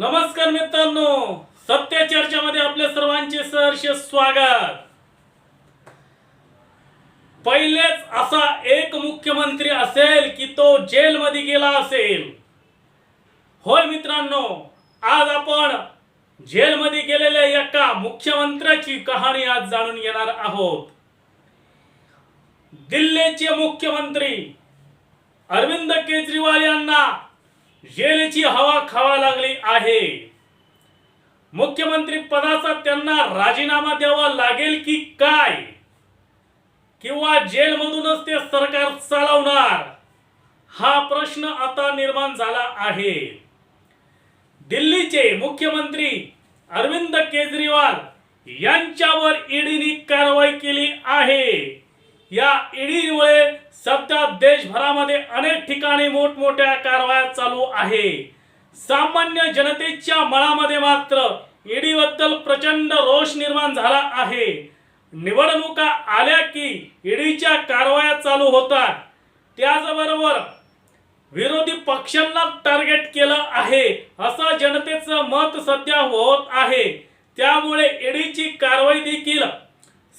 नमस्कार मित्रांनो सत्य चर्चामध्ये आपल्या सर्वांचे सहर्ष स्वागत. पहिलेच असा एक मुख्यमंत्री असेल की तो जेलमध्ये गेला असेल. होय मित्रांनो आज आपण जेलमध्ये गेलेल्या एका मुख्यमंत्र्याची कहाणी आज जाणून घेणार आहोत. दिल्लीचे मुख्यमंत्री अरविंद केजरीवाल यांना जेलची हवा खावा लागली आहे. मुख्यमंत्री पदाचा त्यांना राजीनामा द्यावा लागेल की काय? किंवा जेलमधूनच ते सरकार चालवणार? हा प्रश्न आता निर्माण झाला आहे. दिल्लीचे मुख्यमंत्री अरविंद केजरीवाल यांच्यावर ईडीने कारवाई केली आहे. देशभरामध्ये अनेक ठिकाणी मोठमोठ्या कारवाया चालू आहे. सामान्य जनतेच्या मनामध्ये मात्र ईडीबद्दल प्रचंड रोष निर्माण झाला आहे. निवडणुका आल्या की ईडीच्या कारवाया चालू होतात. त्याचबरोबर विरोधी पक्षांना टार्गेट केलं आहे. असं जनतेचं मत सध्या होत आहे. त्यामुळे ईडीची कारवाई देखील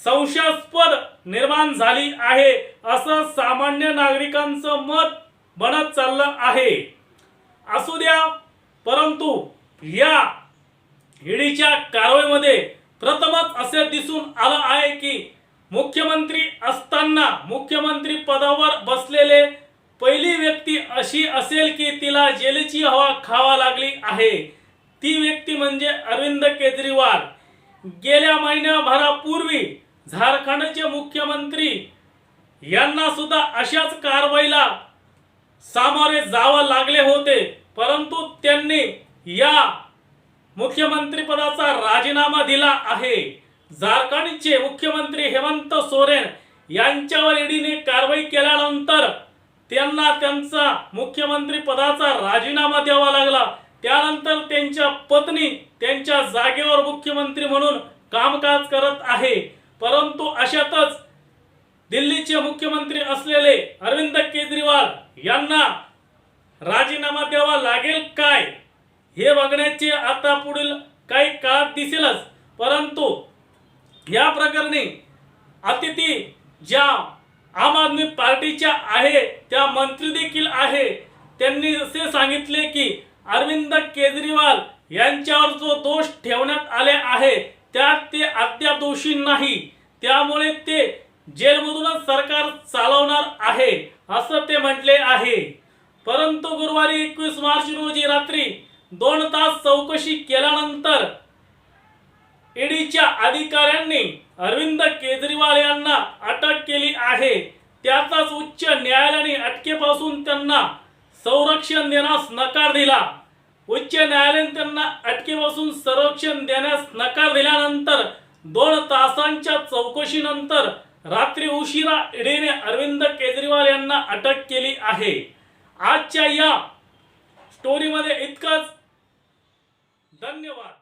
संशयास्पद निर्माण झाली आहे. असं सामान्य नागरिकांचं मत बनत चाललं आहे. असू द्या परंतु या ईडीच्या कारवाईमध्ये प्रथमच असे दिसून आलं आहे की मुख्यमंत्री असताना मुख्यमंत्री पदावर बसलेले पहिली व्यक्ती अशी असेल की तिला जेलची हवा खावा लागली आहे. ती व्यक्ती म्हणजे अरविंद केजरीवाल. गेल्या महिन्याभरापूर्वी झारखंडचे मुख्यमंत्री यांना सुद्धा अशाच कारवाईला सामोरे जावं लागले होते. परंतु त्यांनी या मुख्यमंत्रीपदाचा राजीनामा दिला आहे. झारखंडचे मुख्यमंत्री हेमंत सोरेन यांच्यावर ईडीने कारवाई केल्यानंतर त्यांना त्यांचा मुख्यमंत्री पदाचा राजीनामा द्यावा लागला. त्यानंतर त्यांच्या पत्नी त्यांच्या जागेवर मुख्यमंत्री म्हणून कामकाज करत आहे. परंतु अशातच दिल्लीचे मुख्यमंत्री असलेले अरविंद केजरीवाल यांना राजीनामा द्यावा लागेल काय? हे बघण्याचे आता पुढील काही काळात दिसेलच. परंतु या प्रकरणी अतिथी ज्या आम आदमी पार्टीच्या आहे त्या मंत्री देखील आहे त्यांनी असे सांगितले की अरविंद केजरीवाल यांच्यावर जो दोष ठेवण्यात आले आहे त्यात ते अद्याप दोषी नाही. त्यामुळे ते जेलमधूनच सरकार चालवणार आहे असं ते म्हटले आहे. परंतु गुरुवारी एकवीस मार्च रोजी रात्री दोन तास चौकशी केल्यानंतर ईडीच्या अधिकाऱ्यांनी अरविंद केजरीवाल यांना अटक केली आहे. त्याचाच उच्च न्यायालयाने अटकेपासून त्यांना संरक्षण देण्यास नकार दिला. उच्च न्यायालयाने त्यांना अटकेपासून संरक्षण देण्यास नकार दिल्यानंतर दोन तासांच्या चौकशीनंतर रात्री उशिरा ईडीने अरविंद केजरीवाल यांना अटक केली आहे. आजच्या या स्टोरीमध्ये इतकंच. धन्यवाद.